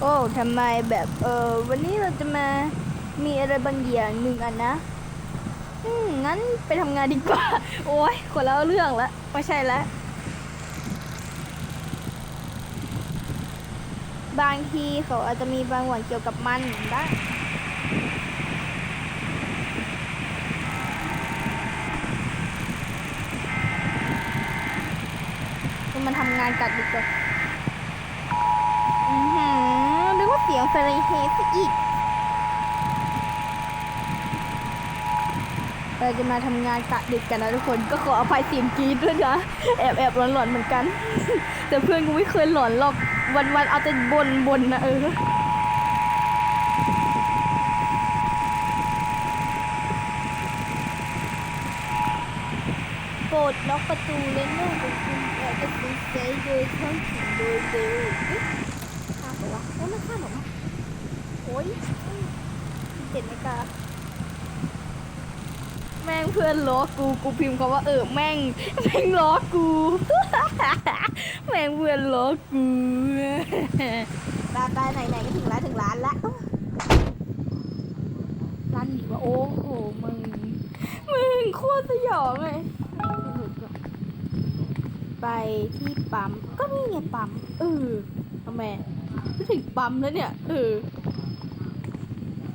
โอ้ทำไมแบบเออวันนี้เราจะมามีอะไรบางอย่างหนึ่งอันนะ อืมงั้นไปทำงานดีกว่า โอ้ยคนละเรื่องละไม่ใช่ละบางทีเขาอาจจะมีบางวันเกี่ยวกับมันได้ก็มาทำงานกัดดีกว่าอือหือ ว่าเสียงเฟรนเฮสอีก เราจะมาทำงานกะดึกกันนะทุกคนก็ขออภัยเสียงกรีดด้วยนะ แอบแอบหลอนหลอนๆเหมือนกัน แต่เพื่อนกูไม่เคยหลอนหรอกวันวันๆเอาแต่บนบนนะเออโปรดล็อกประตูและเมื่อของคุณอาจจะเป็นเซยโดยท้องถิ่นโดยเร็ว ข้ามเหรอวะโอ้ยเจ็ดนาฬิกาแม่งเพื่อนล้อกู กูพิมพ์คำว่าเออแม่ง แม่งล้อกู แม่งเพื่อนล้อกูได้ได้ไหนไหนก็ถึงร้านถึงร้านละร้านหนีว่าโอ้โหมึง มึงโคตรสยองเลย ไปที่ปั๊ม ก็นี่ไงปั๊ม เออทำไม ไม่ถึงปั๊มแล้วเนี่ย เออ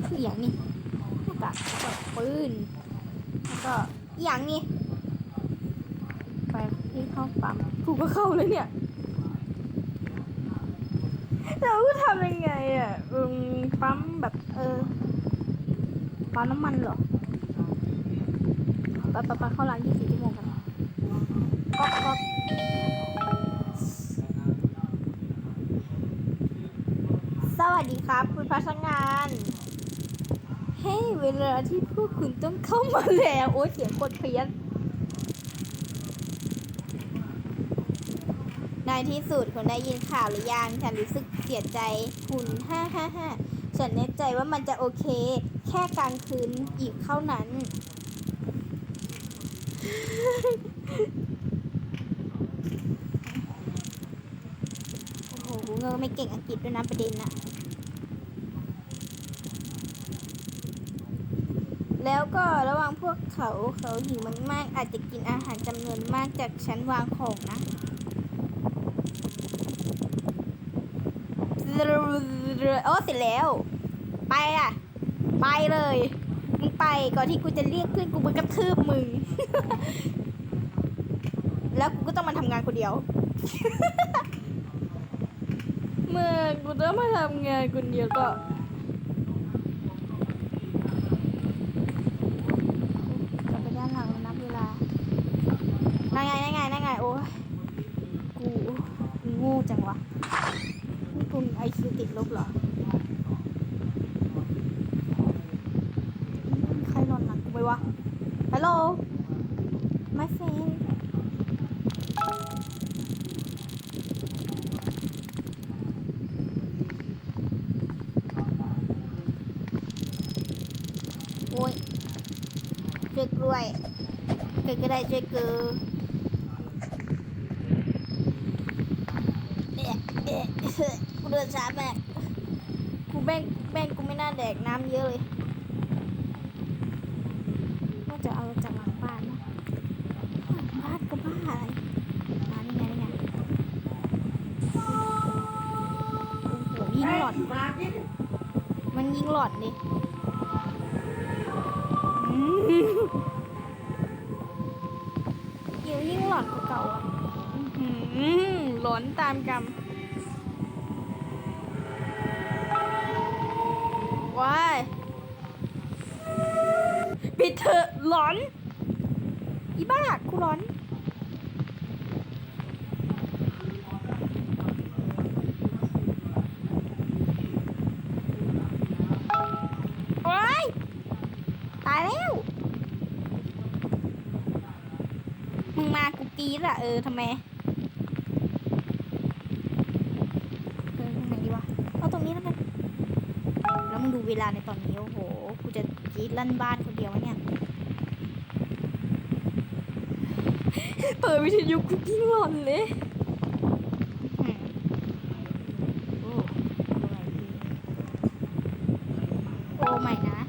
คืออย่างนี้หน้ากากแล้วก็ปืนแล้วก็อย่างนี้ไปที่เข้าปั๊มกูก็เข้าเลยเนี่ยเราก็ทำยังไงอะอืมปั๊มแบบเออปั๊มน้ำมันเหรอไปไปไปเข้าร้านยี่สิบชั่วโมงกันก๊อกก๊อก สวัสดีครับ คุณพนักงานเฮ้ยเวลาที่พวกคุณต้องเข้ามาแล้ว โอ้ยเสียงกดเพี้ยนในที่สุดคุณได้ยินข่าวหรือยังฉันรู้สึกเสียใจคุณฮ่าฮ่าฮ่าฉันแน่ใจว่ามันจะโอเค แค่กลางคืนอีกเท่านั้น โอ้โหเงอไม่เก่งอังกฤษด้วยนะประเด็นนะ แล้วก็ระหว่างพวกเขาเขาหิวมากๆอาจจะกินอาหารจำนวนมากจากชั้นวางของนะโอ้เสร็จแล้ว ไปอะ ไปเลย มึงไปก่อนที่กูจะเรียกเพื่อนกูมากระทืบมึง แล้วกูก็ต้องมาทำงานคนเดียวเมื่อกูต้องมาทำงานคนเดียวก็ลับไปด้านหลังแล้วนับเวลา นั่งไงนั่งไงนั่งไง โอ้ยกูโงูจังวะนี่กูไอคิวติดลบเหรอ ใครนอนหลังกูไปวะ ฮัลโหล my friend โอ้ยช่วยกล้วยใครก็ได้ช่วยกูเอ๊ะเอ๊ะ กูเดินช้ามากกูแบ่งแบ่งกูไม่น่าแดกน้ำเยอะเลยว่าจะเอาจากหลังบ้านนะบ้านก็บ้าอะไรมานี่ไงนี่ไงโอ้โหยิงหลอดมันยิงหลอดดิเดี๋ยวยิงหลอดกว่าเก่าอะหลอนตามกรรม ว้ายปิดเถอะหลอน อีบ้ากูร้อน โอ๊ยตายแล้ว มึงมากูกรีดอะเออทำไม วลาในตอนนี้ โอ้โห กูจะจีดลั่นบ้านคนเดียวเนี่ย เปิดวิทยุกูยิ่งหลอนเลยโอ้ไม่นะ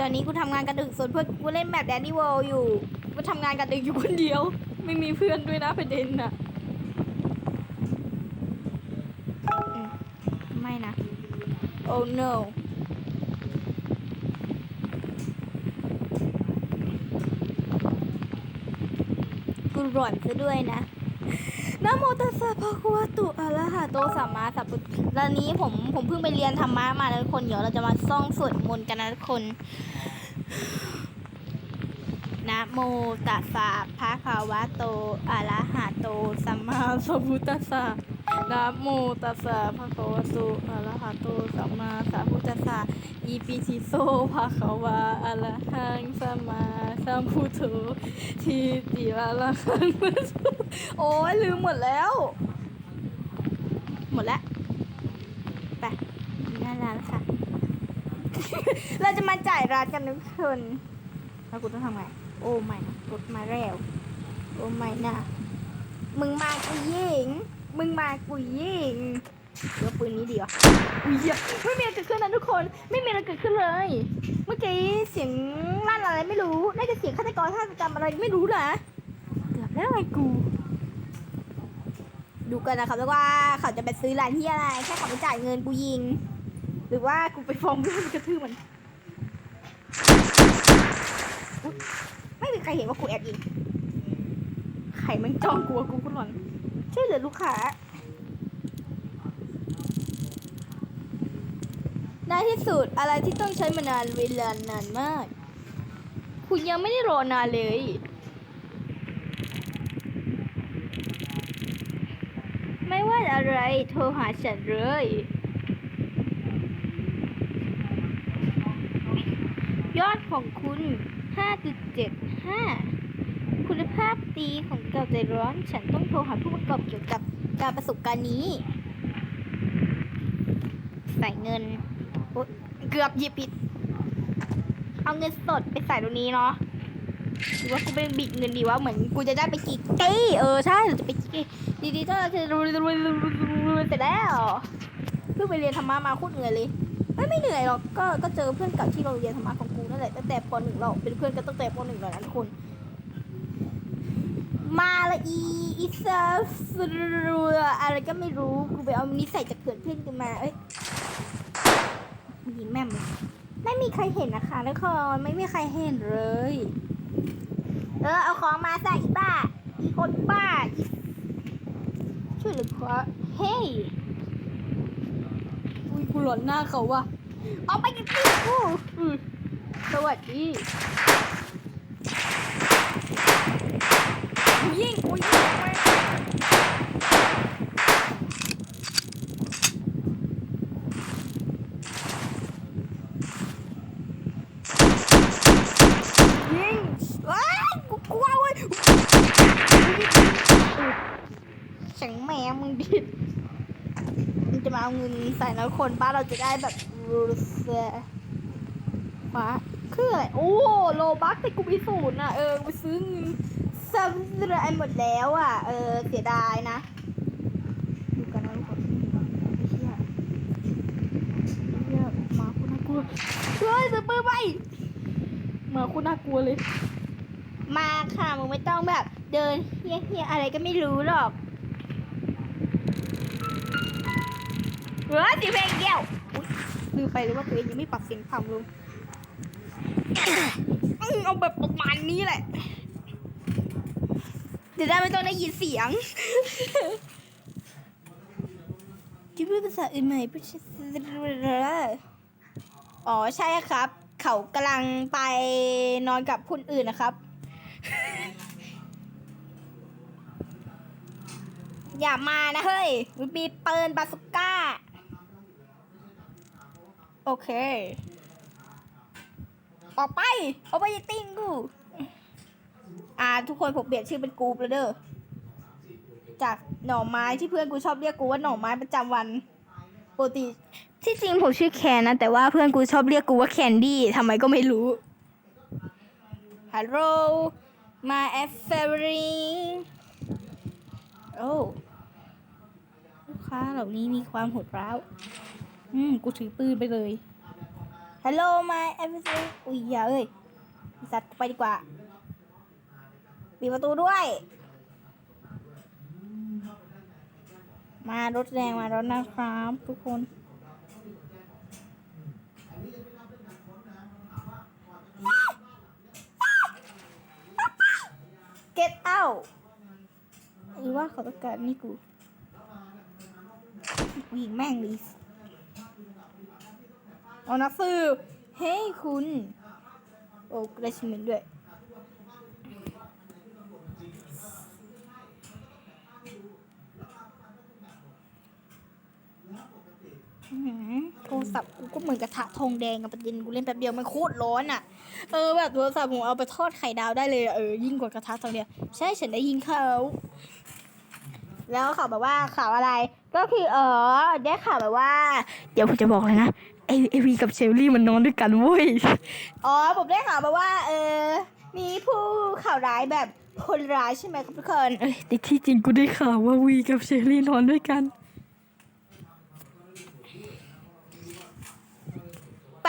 ตอนนี้กูทำงานกระดึกส่วนเพื่อกูเล่นแบบแดนนี่วอลอยู่ กูทำงานกระดึกอยู่คนเดียว ไม่มีเพื่อนด้วยนะประเด็นอะ oh no กูหล่อนซะด้วยนะนะโมตัสสะภะคะวะโตอะระหะโตสัมมาสัมพุทธแล้วนี้ผมผมเพิ่งไปเรียนธรรมะมานะทุกคนเดี๋ยวเราจะมาซ่องสวดมนต์กันนะทุกคนนะโมตัสสะภะคะวะโตอะระหะโตสัมมาสัมพุทธัสสะ นะโมตัสสะภะคะวะโตอะระหะโตสัมมาสัมพุทธัสสะอีปิชิโซภะคะวะอะระหังสัมมาสัมพุทโธทีติละละหังโอ้ยลืมหมดแล้ว หมดแล้วไปน่ารักค่ะ เราจะมาจ่ายรัดกันทุกคนแล้วกูต้องทำไง โอ้ไม่นะกดมาแล้ว โอ้ไม่นะมึงมากูยิง มึงมากูยิงเดี๋ยวปืนนี้ดีวะอุ้ยเหี้ยไม่มีอะไรเกิดขึ้นนะทุกคน ไม่มีอะไรเกิดขึ้นเลย เมื่อกี้เสียงลั่นอะไรไม่รู้ น่าจะเสียงฆาตกรฆาตกรรมอะไรไม่รู้นะเกือบแล้วไอ้กู ดูกันนะครับว่าเขาจะไปซื้อร้านที่อะไร แค่เขาไปจ่ายเงินกูยิง หรือว่ากูกูไปฟ้องเรื่องกระทืบมันไม่มีใครเห็นว่ากูแอบยิง ไข่มันจ้องกลัวกูกูหลอน ช่วยเหลือลูกค้าในที่สุดอะไรที่ต้องใช้มานานเวลานานมาก คุณยังไม่ได้รอนานเลย ไม่ว่าอะไรโทรหาฉันเลยยอดของคุณ 5.75 คุณภาพดีของเก่าใจร้อน ฉันต้องโทรหาผู้ประกอบเกี่ยวกับการประสบการณ์นี้ ใส่เงิน เกือบหยิบผิด เอาเงินสดไปใส่ตรงนี้เนาะหรือว่ากูไปบิดเงินดีว่าเหมือนกูจะได้ไปกี่กี้เออใช่เราจะไปกี่กี้ดีถ้าเราจะรวยรวยรวยรวยรวยเสร็จแล้วเพิ่งไปเรียนธรรมะมาโคตรเหนื่อยเลยไม่ไม่เหนื่อยหรอกก็ก็เจอเพื่อนเก่าที่โรงเรียนธรรมะของกูนั่นแหละตั้งแต่ปหนึ่งเราเป็นเพื่อนกันตั้งแต่ปหนึ่งแล้วนะทุกคน มาละอีอีเซอร์ฟอะไรก็ไม่รู้ กูไปเอานิสัยจากเพื่อนเพื่อนกันมา เอ้ยยิงแม่มไม่มีใครเห็นนะคะทุกคนไม่มีใครเห็นเลย เออ เอาของมาใส่อีบ้า อีคนบ้า ช่วยหลือขวาเฮ้ยอุ้ยกูหลอนหน้าเขาว่ะ เอาไปกันสิกูสวัสดี กูยิงกูยิงแม่งยิงว้ายกูกลัวเว้ยฉังแม่มึงดิมึงจะมาเอาเงินใส่น้อยคนป้าเราจะได้แบบรูเซฟ้าคืออะไรโอ้โลบักแต่กูมีศูนย์อะ เออไปซื้อเงิน ซับเรหมดแล้วอะ เออเสียดายนะดูกันนะทุกคนเฮียเฮียหมาคุณน่ากลัวเฮ้ยซื้อปืนไปหมาคุณน่ากลัวเลย มาค่ะมึงไม่ต้องแบบ เดินเฮี้ยเฮี้ยอะไรก็ไม่รู้หรอกเฮ้ยสีเพลงเดียวลืมไปเลยว่าตัวเองยังไม่ปรับเสียงต่ำลงอื้อเอาแบบประมาณนี้แหละ เดี๋ยวได้ไม่ต้องได้ยินเสียงคิดว่าภาษาอื่นไหมพูดชื่ออ๋อใช่ครับ เขากำลังไปนอนกับคนอื่นนะครับ อย่ามานะเฮ้ยมันมีปืนบาสุก้า โอเค ออกไป ออกไปอย่าติ้งกู อ่าทุกคนผมเปลี่ยนชื่อเป็นกูปแล้วเด้อจากหน่อไม้ที่เพื่อนกูชอบเรียกกูว่าหน่อไม้ประจำวันปกติที่จริงผมชื่อแคนนะ แต่ว่าเพื่อนกูชอบเรียกกูว่าแคนดี้ทำไมก็ไม่รู้ฮัลโหลมาแอฟเฟอรี่โอ้ลูกค้าเหล่านี้มีความโหดร้าว อืม กูถือปืนไปเลย Hello my everything อุ้ยอย่าเอ้ยสัตว์ไปดีกว่า ปิดประตูด้วย มารถแรงมาแล้วนะครับ ทุกคน Get out หรือว่าเขาต้องการนี่กูกูยิงแม่งเลยเอานักสืบเฮ้ยคุณ โอ้กระชิมินด้วย อื้อหือ โทรศัพท์กูก็เหมือนกระทะทองแดงกับประเด็นกูเล่นแป๊บเดียวมันโคตรร้อนอะ เออแบบโทรศัพท์ผมเอาไปทอดไข่ดาวได้เลยอะเออยิ่งกว่ากระทะทองแดงใช่ฉันได้ยินเขาแล้วข่าวแบบว่าข่าวอะไรก็คือเออได้ข่าวแบบว่า เดี๋ยวผมจะบอกเลยนะไอเอวีกับเชลลี่มันนอนด้วยกันเว้ยอ๋อผมได้ข่าวมาว่า เออ มีผู้ข่าวร้ายแบบคนร้ายใช่ไหมครับทุกคนเอ้ยแต่ที่จริงกูได้ข่าวว่าวีกับเชลลี่นอนด้วยกัน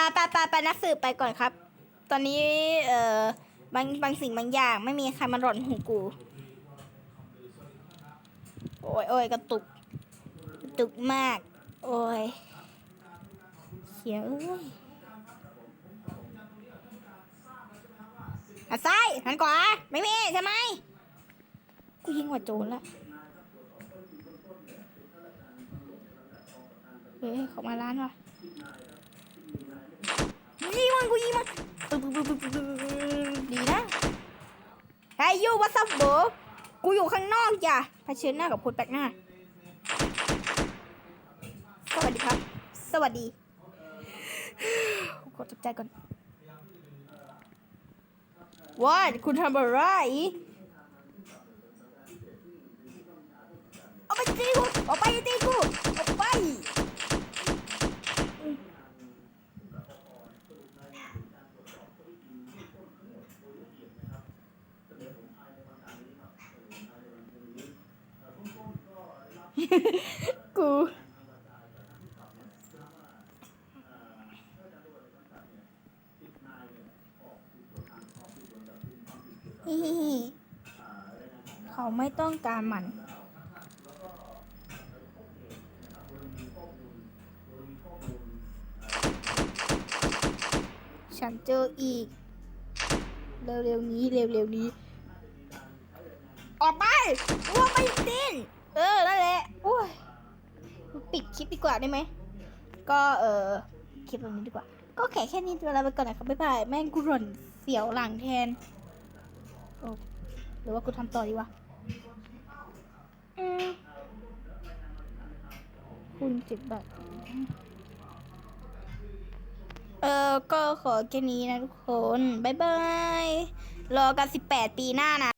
ไปไปไปไปนักสืบไปก่อนครับ ตอนนี้ เอ่อบางบางสิ่งบางอย่าง ไม่มีใครมาหล่อนหูกู โอ้ยโอ้ยกระตุกกระตุกมาก โอ้ยเขียวเอ้ยหันซ้ายหันขวาไม่มีใช่ไหมกูยิงกว่าโจรละเฮ้ยเขามาร้านว่ะ กู ยมันกูยิงมันปึ๊บปึ๊บปึ๊บปึ๊บดีนะไอยูวัสับโบกูอยู่ข้างนอกจ้ะเผชิญหน้ากับคนแปลกหน้า สวัสดีครับ สวัสดีขอจับใจก่อนว่าคุณทำอะไรเอาไปตีกูเอาไปตีกูเอาไป กูฮิฮิฮิเขาไม่ต้องการมัน ฉันเจออีก เร็วๆนี้ เร็วๆนี้ ออกไปวัวไปติน เออ นั่นแหละโอ้ยปิดคลิปดีกว่าได้ไหม ก็เออคลิปตรงนี้ดีกว่า ก็แค่แค่นี้ตัวลาไปก่อนนะครับบ๊ายบาย แม่งกูหล่นเสียวหลังแทนโอ้หรือว่ากูทำต่อดีวะอืมคุณจิบบาทเออก็ขอแค่นี้นะทุกคน บ๊ายบาย รอกัน 18 ปีหน้านะ